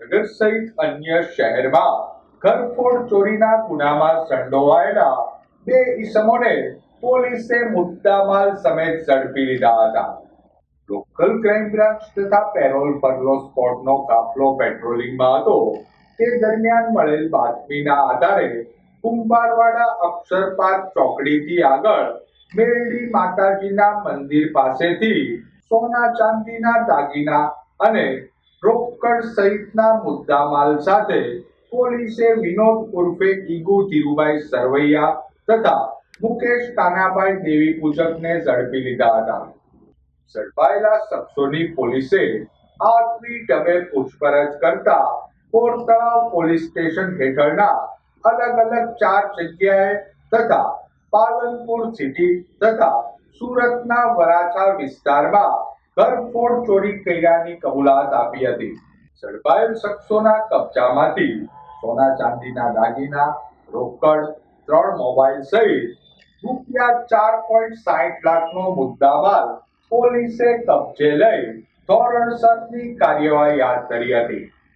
નગર સહિત અન્ય શહેરમાં ઘરફોડ ચોરીના ગુનામાં સંડોવાયેલા બે ઈસમોને પોલીસે મુદ્દામાલ સમેત ઝડપી લીધા હતા. લોકલ ક્રાઇમ બ્રાન્ચ તથા પેરોલ પરનો સ્પોટનો કાફલો પેટ્રોલિંગમાં હતો. તે દરમિયાન મળેલ બાતમીના આધારે કુંભારવાડા અક્ષરપાત ચોકડીથી આગળ મેરડી માતાજીના મંદિર પાસેથી સોના ચાંદીના દાગીના અને રોકડ સહિતના મુદ્દામાલ સાથે પોલીસે વિનોદ ઉર્ફે ઈગુ ધીરુભાઈ સરવૈયા તથા મુકેશ કાનાભાઈ દેવી પૂજકને ઝડપી લીધા હતા. ઝડપાયેલા શખ્સોની પોલીસે આઠમી ડબે પૂછપરછ કરતા કોરતળાવ પોલીસ સ્ટેશન હેઠળના અલગ અલગ ચાર જગ્યાએ તથા પાલનપુર સિટી તથા સુરતના વરાછા વિસ્તારમાં ઘરફોડ ચોરી કર્યાની કબૂલાત આપી હતી. ઝડપાયેલ શખ્સોના કબજામાંથી સોના ચાંદીના દાગીના, રોકડ, ત્રણ મોબાઈલ સહિત રૂપિયા ચાર પોઈન્ટ સાઠ લાખનો મુદ્દામાલ પોલીસે કબજે લઈ ધોરણસરની કાર્યવાહી હાથ ધરી હતી.